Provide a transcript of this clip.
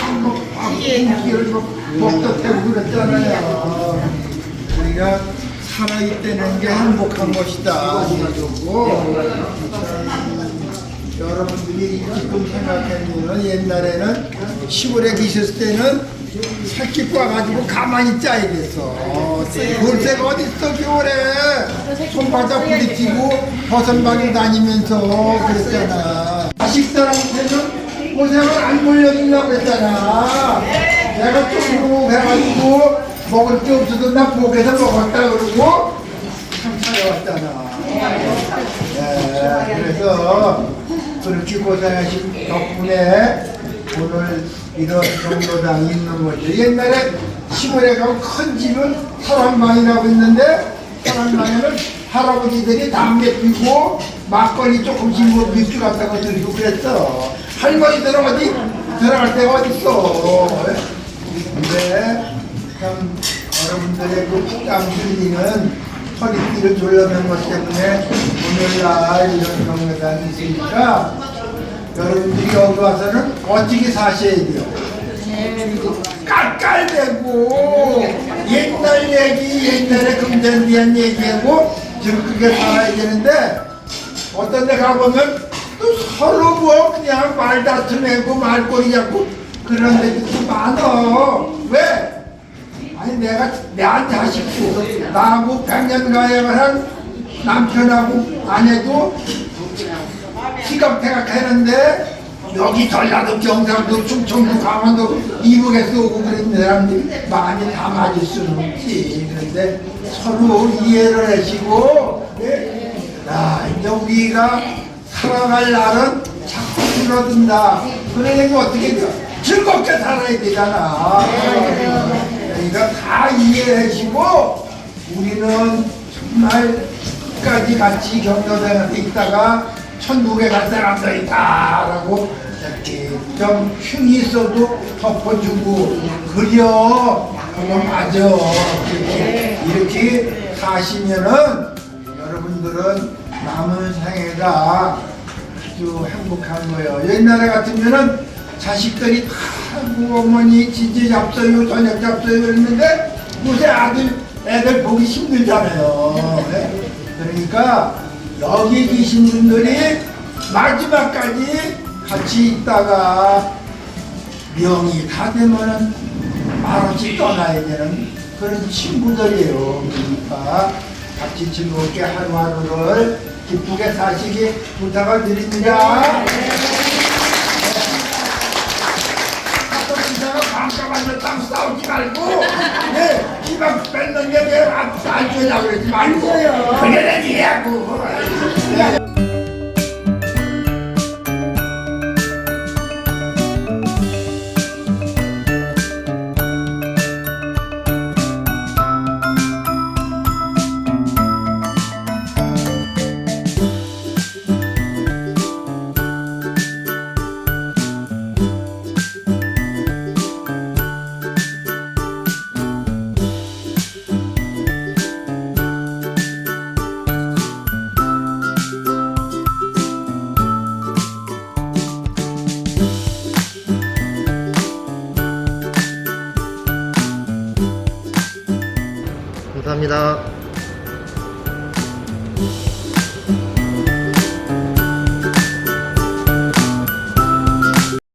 고기를 먹도 태우고 그랬잖아요. 우리가 살아있다는 게 행복한 것이다. 이거고 여러분들이 지금 생각해보면 옛날에는 시골에 계셨을 때는 새끼 꽈가지고 가만히 짜야 됐어. 돌쇠가 어딨어 겨울에 손바닥 부딪히고 버선방에 다니면서 그랬잖아. 자식들한테는 고생을 안 돌려주려고 그랬잖아. 내가 좀 해가지고 먹을 게 없어도 나 목에서 먹었다 그러고 참 살아왔잖아. 네, 그래서 그렇게 고생하신 덕분에 오늘 이런 정로당이 있는 거죠. 옛날에 시골에 가면 큰 집은 사람방이라고 있는데 사람방에는 할아버지들이 담배 피고 막걸리 조금씩 뭐 맥주 같다고 드리고 그랬어. 할머니들은 어디 들어갈 데가 어딨어. 근데 참 여러분들의 그 땀흘리는 허리띠를 졸라맨 것 때문에 오늘날 이런 경매단이 있으니까 여러분들이 여기 와서는 어떻게 사셔야 돼요? 깔깔대고 옛날 얘기 옛날에 금전비한 얘기하고 즐겁게 살아야 되는데 어떤 데 가보면 또 서로 뭐 그냥 말다툼하고 말꼬리 잡고 그런 데도 많어 왜? 아니 내가 내한테 하십시오 나하고 백년 가약을 한 남편하고 아내도 지각태각하는데 여기 전라도 경상도 충청도 강원도 이북에서 오고 그런 사람들이 많이 다 맞을 수는 없지 그런데 서로 이해를 하시고 예? 야 이제 우리가 살아갈 날은 자꾸 줄어든다 그러니까 어떻게 돼? 즐겁게 살아야 되잖아 그러니까 다 이해하시고 우리는 정말 끝까지 같이 경로당에 있다가 천국에 갈 사람도 있다라고 이렇게 좀 흉이 있어도 덮어주고 그려. 그거 맞아. 이렇게, 이렇게 사시면은 여러분들은 남은 생애가 아주 행복한 거예요. 옛날에 같으면은 자식들이 다뭐 어머니 진짜 잡서요 저녁 잡서요 그랬는데 요새 아들 애들 보기 힘들잖아요. 네? 그러니까 여기 계신 분들이 마지막까지 같이 있다가 명이 다 되면은 말없이 떠나야 되는 그런 친구들이에요. 그러니까. 같이 즐겁게 하루하루를 기쁘게 사시기 부탁을 드립니다. 반가워서 딱 싸우지 말고 네, 기방 뺏는 게왜안 주냐고 그러지 말고. 그래 얘기하고 감사합니다.